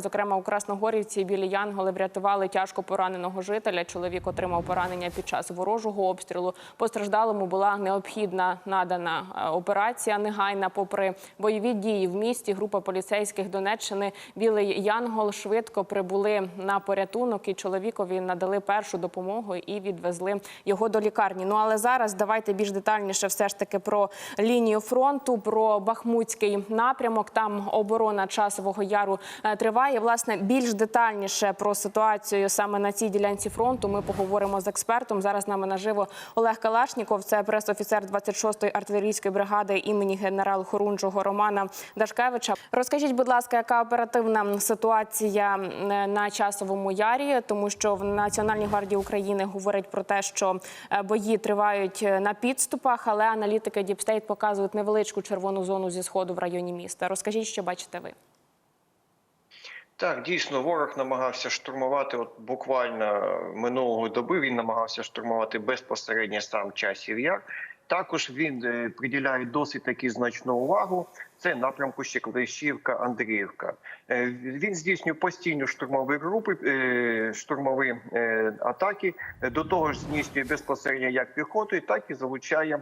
Зокрема, у Красногорівці біля Янголи врятували тяжко пораненого жителя. Чоловік отримав поранення під час ворожого обстрілу. Постраждалому була необхідна надана е, операція негайна. Попри бойові дії в місті, група поліцейських Донеччини Білий Янгол швидко прибули на порятунок і чоловікові надали першу допомогу і відвезли його до лікарні. Ну але зараз давайте більш детальніше, все ж таки про лінію фронту, про Бахмутський напрямок. Там оборона часового яру е, триває. Власне, більш детальніше про ситуацію саме на цій ділянці фронту. Ми поговоримо з експертом. Зараз з нами наживо Олег Калашніков, це пресофіцер 26-ї артилерійської бригади імені генерал хорунжого Романа Дашкевича. Розкажіть, будь ласка, яка оперативна ситуація е, на часовому ярі, тому що в Національній гвардії України говорять про те, що е, бої тривають е, на підступах, але аналітики Діпстейт показують невеличку червону зону зі сходу в районі міста. Розкажіть, що бачите ви. Так, дійсно, ворог намагався штурмувати. От буквально минулого доби він намагався штурмувати безпосередньо сам часів яр. Також він е, приділяє досить таки значну увагу. Це напрямку Щеклещівка, Андріївка. Е, Він здійснює постійні штурмові групи, е, штурмові атаки. До того ж, здійснює безпосередньо як піхотою, так і залучає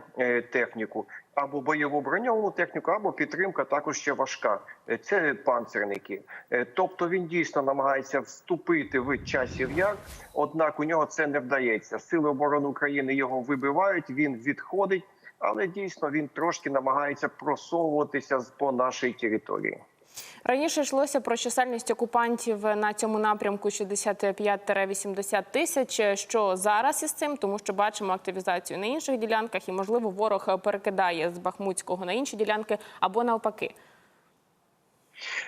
техніку або бойову броньову техніку, або підтримка також ще важка. Е, Це панцерники. Е, Тобто він дійсно намагається вступити в часів яр, однак у нього це не вдається. Сили оборони України його вибивають. Він відходить, але дійсно він трошки намагається просовуватися по нашій території. Раніше йшлося про чисельність окупантів на цьому напрямку 65-80 тисяч. Що зараз із цим, тому що бачимо активізацію на інших ділянках, і можливо ворог перекидає з Бахмутського на інші ділянки або навпаки.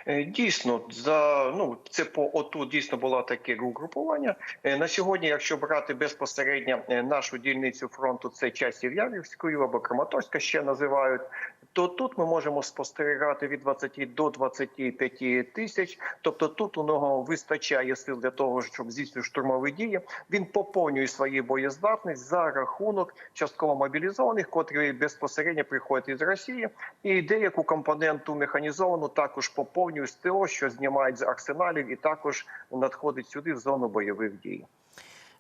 Е, Дійсно, за ну це по ОТУ дійсно було таке угрупування. Е, На сьогодні, якщо брати безпосередньо е, нашу дільницю фронту, це часів Ярівською або Краматорська ще називають. То тут ми можемо спостерігати від 20 до 25 тисяч. Тобто тут у нього вистачає сил для того, щоб здійснювати штурмові дії. Він поповнює свої боєздатність за рахунок частково мобілізованих, котрі безпосередньо приходять із Росії, і деяку компоненту механізовану також поповнює з ТО, що знімають з арсеналів, і також надходить сюди в зону бойових дій.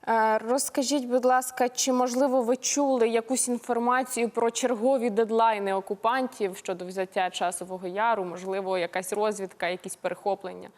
Е, Розкажіть, будь ласка, чи можливо ви чули якусь інформацію про чергові дедлайни окупантів щодо взяття часового яру? Можливо, якась розвідка, якісь перехоплення?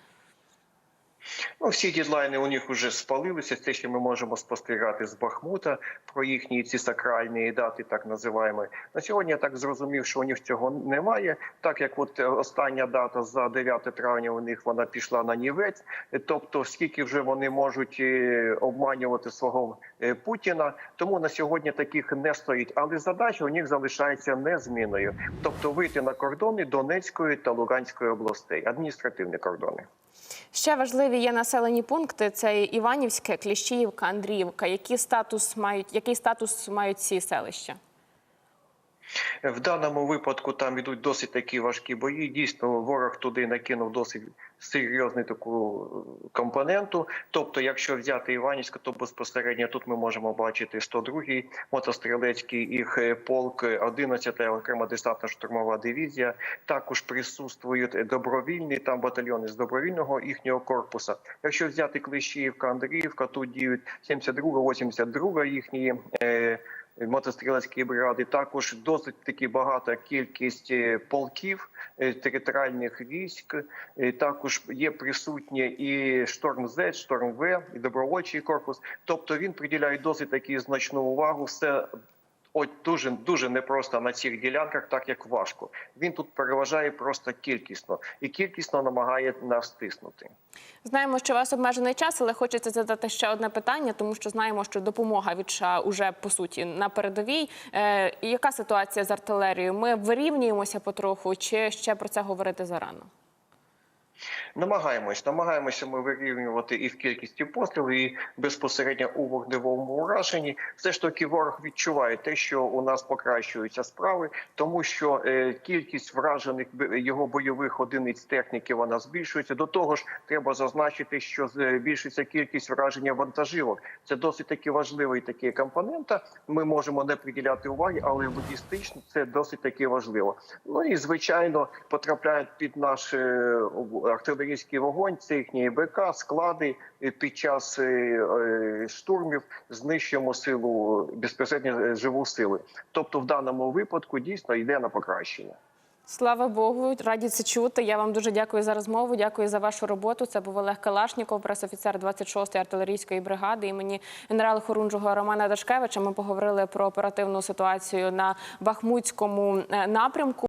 Ну, всі дідлайни у них вже спалилися. Те, що ми можемо спостерігати з Бахмута про їхні ці сакральні дати, так називаємо. На сьогодні я так зрозумів, що у них цього немає. Так як от е, остання дата за 9 травня у них вона пішла на нівець. Е, Тобто, скільки вже вони можуть е, обманювати свого Путіна, тому на сьогодні таких не стоїть. Але задача у них залишається незмінною. Тобто вийти на кордони Донецької та Луганської областей, адміністративні кордони. Ще важливі є населені пункти: це Іванівське, Кліщіївка, Андріївка. Який статус мають, який статус мають ці селища? В даному випадку там ідуть досить такі важкі бої. Дійсно, ворог туди накинув досить серйозну таку е, компоненту. Тобто, якщо взяти Іванівська, то безпосередньо тут ми можемо бачити 102-й мотострілецький їх е, полк, 11-та окрема десантна штурмова дивізія. Також присутствують добровільні там батальйони з добровільного їхнього корпуса. Якщо взяти Клещіївка, Андріївка, тут діють 72-га, 82-га їхні. Е, мотострілецькі бригади. Також досить таки багата кількість е, полків е, територіальних військ. Е, Також є присутні і шторм З, шторм В, і добровольчий корпус. Тобто він приділяє досить таки значну увагу. Все От дуже дуже непросто на цих ділянках, так як важко. Він тут переважає просто кількісно і кількісно намагає нас стиснути. Знаємо, що у вас обмежений час, але хочеться задати ще одне питання, тому що знаємо, що допомога від США уже по суті на передовій. Е, яка ситуація з артилерією? Ми вирівнюємося потроху, чи ще про це говорити зарано? Намагаємось, намагаємося ми вирівнювати і в кількості пострілів, і безпосередньо у вогневому ураженні. Все ж таки ворог відчуває те, що у нас покращуються справи, тому що е, кількість вражених його бойових одиниць техніки вона збільшується. До того ж, треба зазначити, що збільшується кількість враження вантажівок. Це досить таки важливий такий компонент. Ми можемо не приділяти уваги, але логістично це досить таки важливо. Ну і звичайно потрапляють під наш е, артилерійський вогонь, їхні БК, склади е, під час е, е, штурмів знищуємо силу безпосередньо живу сили. Тобто, в даному випадку дійсно йде на покращення. Слава Богу, раді це чути. Я вам дуже дякую за розмову. Дякую за вашу роботу. Це був Олег Калашніков, пресофіцер 26-ї артилерійської бригади імені генерала Хорунжого Романа Дашкевича. Ми поговорили про оперативну ситуацію на Бахмутському напрямку.